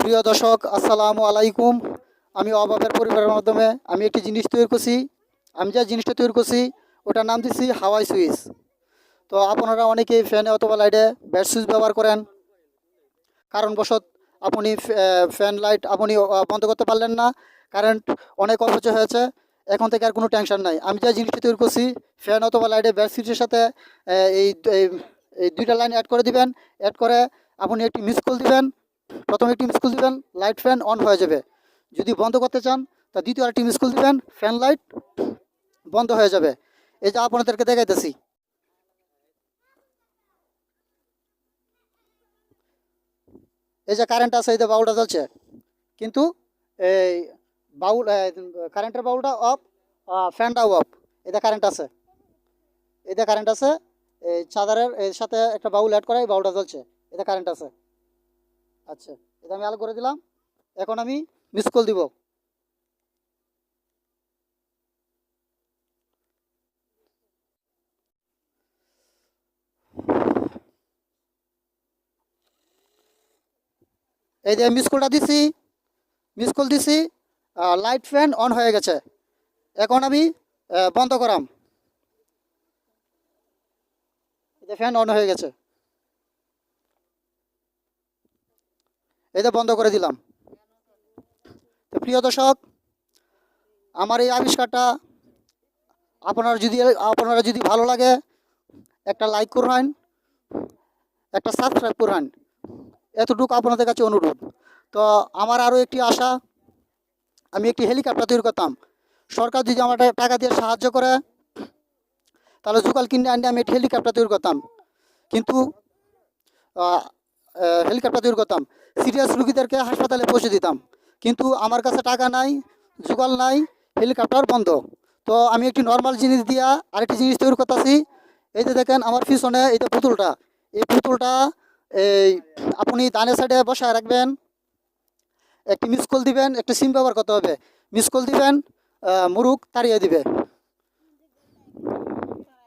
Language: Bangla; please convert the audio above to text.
প্রিয় দর্শক, আসসালামু আলাইকুম। আমি অভাবের পরিবারের মাধ্যমে আমি একটি জিনিস তৈরি করছি। আমি যা জিনিসটা তৈরি করছি, ওটার নাম দিচ্ছি হাওয়াই সুইচ। তো আপনারা অনেকেই ফ্যানে অথবা লাইটে ব্যাট সুইচ ব্যবহার করেন। কারণবশত আপনি ফ্যান লাইট আপনি বন্ধ করতে পারলেন না। কারেন্ট অনেক অপচয় হয়েছে। এখন থেকে আর কোনো টেনশন নাই। আমি যা জিনিসটা তৈরি করছি, ফ্যান অথবা লাইটে ব্যাট সুইচের সাথে এই দুইটা লাইন অ্যাড করে দিবেন। অ্যাড করে আপনি একটি মিস কল দিবেন। প্রথমে একটি মিস কল দিবেন লাইট ফ্যান অন হয়ে যাবে। যদি বন্ধ করতে চান, তা দ্বিতীয় আরেকটি মিস কল দিবেন ফ্যান লাইট বন্ধ হয়ে যাবে। এই যে আপনাদেরকে দেখাইতেছি। এই যে কারেন্ট আছে, এই যে বাউলটা চলছে কিন্তু এই বাউল কারেন্টের বাউলটা অফ ফ্যানটাও অফ এতে কারেন্ট আছে। এতে কারেন্ট আছে, এই চাদারের সাথে একটা বাউল অ্যাড করা, এই বাউলটা চলছে এতে কারেন্ট আছে। আচ্ছা এটা আমি আলো করে দিলাম। এখন আমি মিস কল দিব। এই যে মিস কলটা দিছি মিস কল দিছি লাইট ফ্যান অন হয়ে গেছে। এখন আমি বন্ধ করাম। ফ্যান অন হয়ে গেছে। যে বন্ধ করে দিলাম। তো প্রিয় দর্শক, আমার এই আবিষ্কারটা আপনার যদি আপনারা যদি ভালো লাগে, একটা লাইক করবেন একটা সাবস্ক্রাইব করবেন এতটুকু আপনাদের কাছে অনুরোধ। তো আমার আরও একটি আশা, আমি একটি হেলিকপ্টার তৈরি করতাম। সরকার যদি আমার টাকা দিয়ে সাহায্য করে, তাহলে জুকাল কিনে আনলে আমি একটি হেলিকপ্টার তৈরি করতাম। কিন্তু হেলিকপ্টার তৈরি করতাম। সিরিয়াস রুগীদেরকে হাসপাতালে পৌঁছে দিতাম। কিন্তু আমার কাছে টাকা নাই জোগাল নাই, হেলিকপ্টার বন্ধ। তো আমি একটি নর্মাল জিনিস দিয়া আরেকটি জিনিস তৈরি করতেছি। এই যে দেখেন আমার পিছনে এই যে পুতুলটা, এই পুতুলটা এই আপনি দানের সাইডে বসায় রাখবেন, একটি মিস কল দিবেন, একটি সিম ব্যবহার করতে হবে। মিস কল দিবেন মুরুখ তাড়িয়ে দিবে।